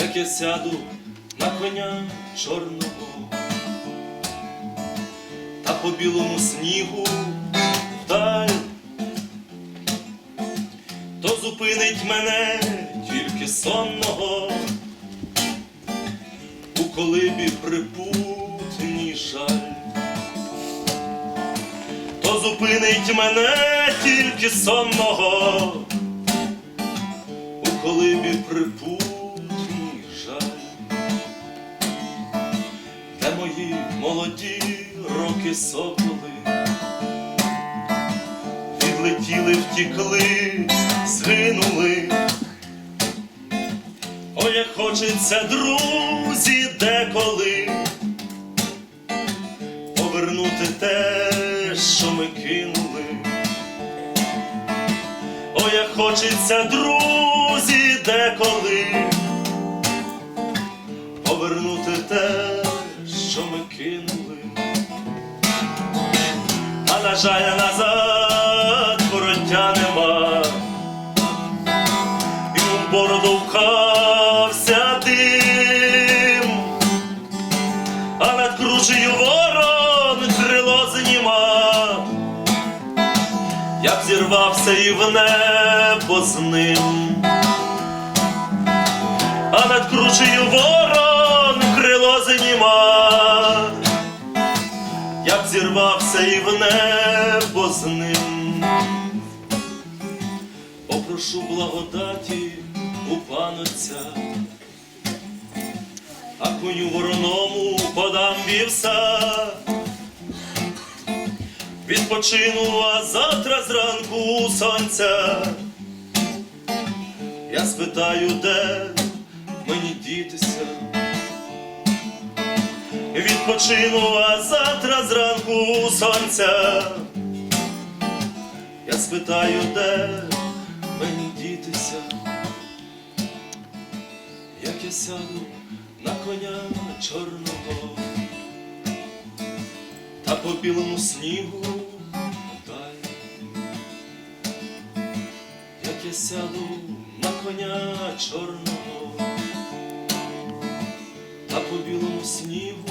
як я сяду на коня чорного, та по білому снігу вдаль, то зупинить мене тільки сонного, у колибі припутній жаль, то зупинить мене тільки сонного, молоді роки соколи, відлетіли, втікли, згинули. Ой, як хочеться, друзі, деколи повернути те, що ми кинули. Ой, як хочеться, друзі, деколи повернути те, що ми кинули. А на жаль, назад вороття нема. І у бороду вхався дим, а над кручею ворон крило зніма, я б зірвався і в небо з ним, а над кручею ворон зірвався і в небо з ним. Попрошу благодаті у панотця, а коню вороному подам вівса. Відпочину, а завтра зранку сонця. Я спитаю, де мені дітися. Відпочину, а завтра зранку сонця. Я спитаю, де мені дітися, як я сяду на коня чорного, та по білому снігу вдаль, як я сяду на коня чорного, та по білому снігу